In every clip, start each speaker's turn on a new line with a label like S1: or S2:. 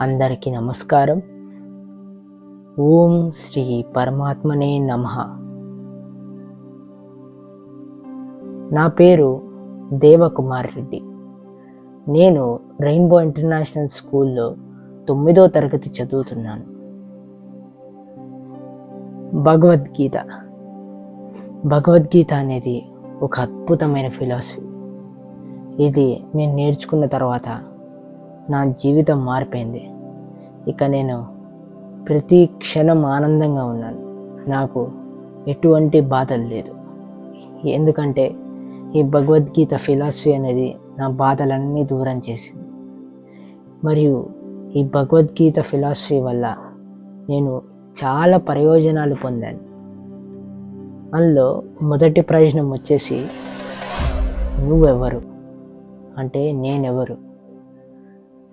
S1: అందరికీ నమస్కారం. ఓం శ్రీ పరమాత్మనే నమ. నా పేరు దేవకుమార్ రెడ్డి. నేను రెయిన్బో ఇంటర్నేషనల్ స్కూల్లో తొమ్మిదో తరగతి చదువుతున్నాను. భగవద్గీత. భగవద్గీత అనేది ఒక అద్భుతమైన ఫిలాసఫీ. ఇది నేను నేర్చుకున్న తర్వాత నా జీవితం మారిపోయింది. ఇక నేను ప్రతి క్షణం ఆనందంగా ఉన్నాను. నాకు ఎటువంటి బాధలు లేదు. ఎందుకంటే ఈ భగవద్గీత ఫిలాసఫీ అనేది నా బాధలన్నీ దూరం చేసింది. మరియు ఈ భగవద్గీత ఫిలాసఫీ వల్ల నేను చాలా ప్రయోజనాలు పొందాను. అందులో మొదటి ప్రయోజనం వచ్చేసి నువ్వెవరు? అంటే నేనెవరు?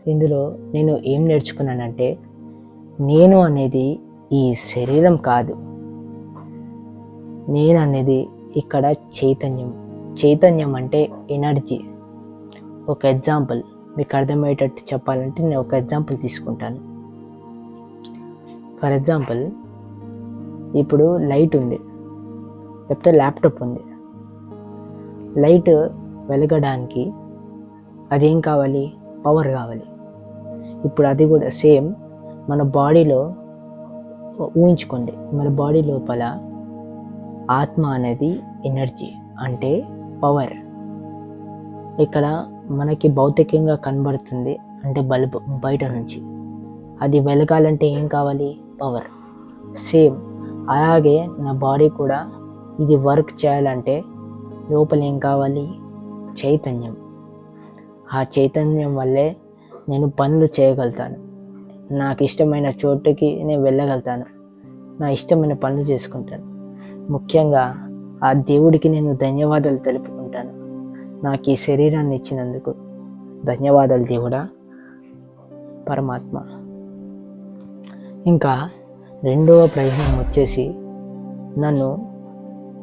S1: ఇందులో నేను ఏం నేర్చుకున్నానంటే నేను అనేది ఈ శరీరం కాదు. నేను అనేది ఇక్కడ చైతన్యం. చైతన్యం అంటే ఎనర్జీ. ఒక ఎగ్జాంపుల్ మీకు అర్థమయ్యేటట్టు చెప్పాలంటే నేను ఒక ఎగ్జాంపుల్ తీసుకుంటాను. ఫర్ ఎగ్జాంపుల్ ఇప్పుడు లైట్ ఉంది. లేకపోతే ల్యాప్టాప్ ఉంది. లైట్ వెలగడానికి అదేం కావాలి? పవర్ కావాలి. ఇప్పుడు అది కూడా సేమ్ మన బాడీలో ఊహించుకోండి. మన బాడీ లోపల ఆత్మ అనేది ఎనర్జీ అంటే పవర్. ఇక్కడ మనకి భౌతికంగా కనబడుతుంది అంటే బల్బ్ బయట నుంచి. అది వెలగాలంటే ఏం కావాలి? పవర్. సేమ్. అలాగే నా బాడీ కూడా ఇది వర్క్ చేయాలంటే లోపల ఏం కావాలి? చైతన్యం. ఆ చైతన్యం వల్లే నేను పనులు చేయగలుగుతాను. నాకు ఇష్టమైన చోటుకి నేను వెళ్ళగలుగుతాను. నా ఇష్టమైన పనులు చేసుకుంటాను. ముఖ్యంగా ఆ దేవుడికి నేను ధన్యవాదాలు తెలుపుకుంటాను. నాకు ఈ శరీరాన్ని ఇచ్చినందుకు ధన్యవాదాలు దేవుడా. పరమాత్మ. ఇంకా రెండవ ప్రయోజనం వచ్చేసి నన్ను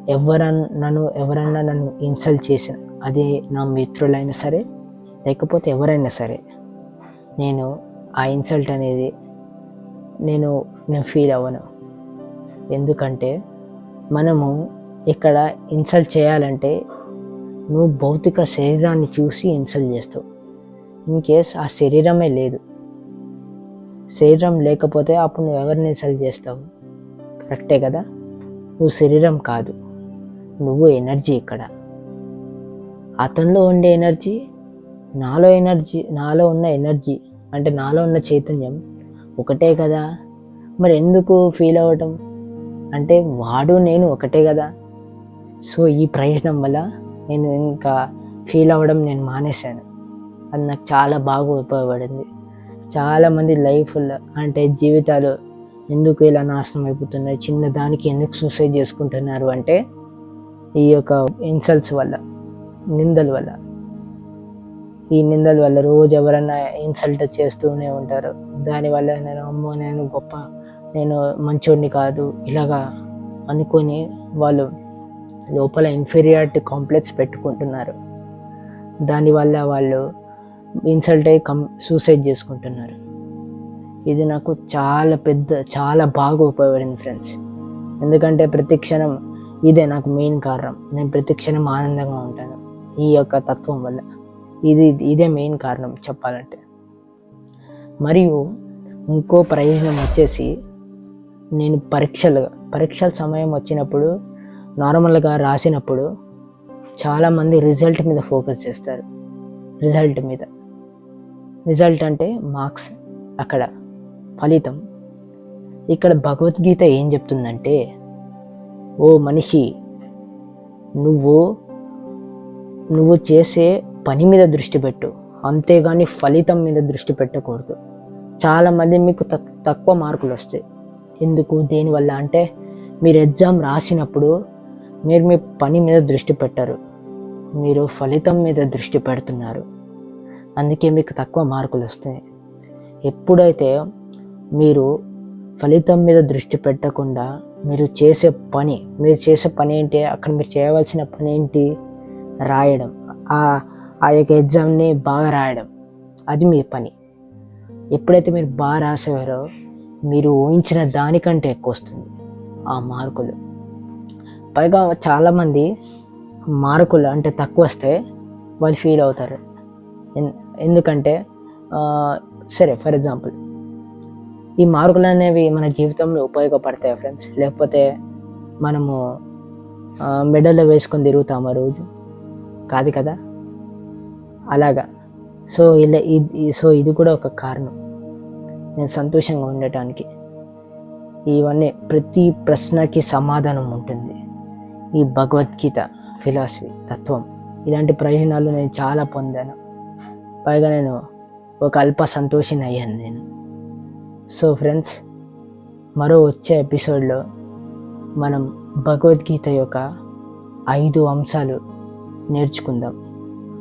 S1: ఎవరన్నా నన్ను ఎవరన్నా నన్ను ఇన్సల్ట్ చేసిన అది నా మిత్రులైనా సరే లేకపోతే ఎవరైనా సరే నేను ఆ ఇన్సల్ట్ అనేది నేను నేను ఫీల్ అవ్వను. ఎందుకంటే మనము ఇక్కడ ఇన్సల్ట్ చేయాలంటే నువ్వు భౌతిక శరీరాన్ని చూసి ఇన్సల్ట్ చేస్తావు. ఇన్ కేస్ ఆ శరీరమే లేదు. శరీరం లేకపోతే అప్పుడు నువ్వు ఎవరిని ఇన్సల్ట్ చేస్తావు? కరెక్టే కదా? నువ్వు శరీరం కాదు. నువ్వు ఎనర్జీ ఇక్కడ. అతనిలో ఉండే ఎనర్జీ నాలో ఎనర్జీ నాలో ఉన్న ఎనర్జీ అంటే నాలో ఉన్న చైతన్యం ఒకటే కదా. మరి ఎందుకు ఫీల్ అవ్వటం? అంటే వాడు నేను ఒకటే కదా. సో ఈ ప్రయోజనం వల్ల నేను ఇంకా ఫీల్ అవ్వడం నేను మానేశాను. అది నాకు చాలా బాగా ఉపయోగపడింది. చాలామంది లైఫ్లో అంటే జీవితాలు ఎందుకు ఇలా నాశనం అయిపోతున్నాయి చిన్న దానికి ఎందుకు సూసైడ్ చేసుకుంటున్నారు అంటే ఈ యొక్క ఇన్సల్ట్స్ వల్ల నిందల వల్ల. ఈ నిందల వల్ల రోజు ఎవరన్నా ఇన్సల్ట్ చేస్తూనే ఉంటారు. దానివల్ల నేను అమ్మో నేను గొప్ప నేను మంచోడిని కాదు. ఇలాగా అనుకొని వాళ్ళు లోపల ఇన్ఫీరియారిటీ కాంప్లెక్స్ పెట్టుకుంటున్నారు. దానివల్ల వాళ్ళు ఇన్సల్ట్ అయ్యి కం సూసైడ్ చేసుకుంటున్నారు. ఇది నాకు చాలా పెద్ద చాలా బాగా ఉపయోగపడింది ఫ్రెండ్స్ ఎందుకంటే ప్రతి క్షణం ఇదే నాకు మెయిన్ కారణం. నేను ప్రతి క్షణం ఆనందంగా ఉంటాను. ఈ యొక్క తత్వం వల్ల. ఇది ఇదే మెయిన్ కారణం చెప్పాలంటే. మరియు ఇంకో ప్రయోజనం వచ్చేసి నేను పరీక్షలు పరీక్షల సమయం వచ్చినప్పుడు నార్మల్గా రాసినప్పుడు చాలామంది రిజల్ట్ మీద ఫోకస్ చేస్తారు. రిజల్ట్ మీద. రిజల్ట్ అంటే మార్క్స్ అక్కడ. ఫలితం. ఇక్కడ భగవద్గీత ఏం చెప్తుందంటే ఓ మనిషి నువ్వు నువ్వు చేసే పని మీద దృష్టి పెట్టు. అంతేగాని ఫలితం మీద దృష్టి పెట్టకూడదు. చాలామంది మీకు తక్ తక్కువ మార్కులు వస్తాయి. ఎందుకు? దేనివల్ల అంటే మీరు ఎగ్జామ్ రాసినప్పుడు మీరు మీ పని మీద దృష్టి పెట్టరు. మీరు ఫలితం మీద దృష్టి పెడుతున్నారు. అందుకే మీకు తక్కువ మార్కులు వస్తాయి. ఎప్పుడైతే మీరు ఫలితం మీద దృష్టి పెట్టకుండా మీరు చేసే పని మీరు చేసే పని ఏంటి అక్కడ మీరు చేయవలసిన పని ఏంటి రాయడం ఆ ఆ యొక్క ఎగ్జామ్ని బాగా రాయడం. అది మీ పని. ఎప్పుడైతే మీరు బాగా రాసేవారో మీరు ఊహించిన దానికంటే ఎక్కువ వస్తుంది ఆ మార్కులు. పైగా చాలామంది మార్కులు అంటే తక్కువ వస్తే వాళ్ళు ఫీల్ అవుతారు. ఎన్- ఎందుకంటే సరే ఫర్ ఎగ్జాంపుల్. ఈ మార్కులు అనేవి మన జీవితంలో ఉపయోగపడతాయి ఫ్రెండ్స్? లేకపోతే మనము మెడల్లో వేసుకొని తిరుగుతాము ఆ రోజు? కాదు కదా? అలాగా. సో ఇలా ఇది సో ఇది కూడా ఒక కారణం. నేను సంతోషంగా ఉండటానికి. ఇవన్నీ ప్రతి ప్రశ్నకి సమాధానం ఉంటుంది. ఈ భగవద్గీత ఫిలాసఫీ తత్వం ఇలాంటి ప్రయోజనాలు నేను చాలా పొందాను. పైగా నేను ఒక అల్ప సంతోషిని అయ్యాను నేను. సో ఫ్రెండ్స్ మరో వచ్చే ఎపిసోడ్లో మనం భగవద్గీత యొక్క ఐదు అంశాలు నేర్చుకుందాం.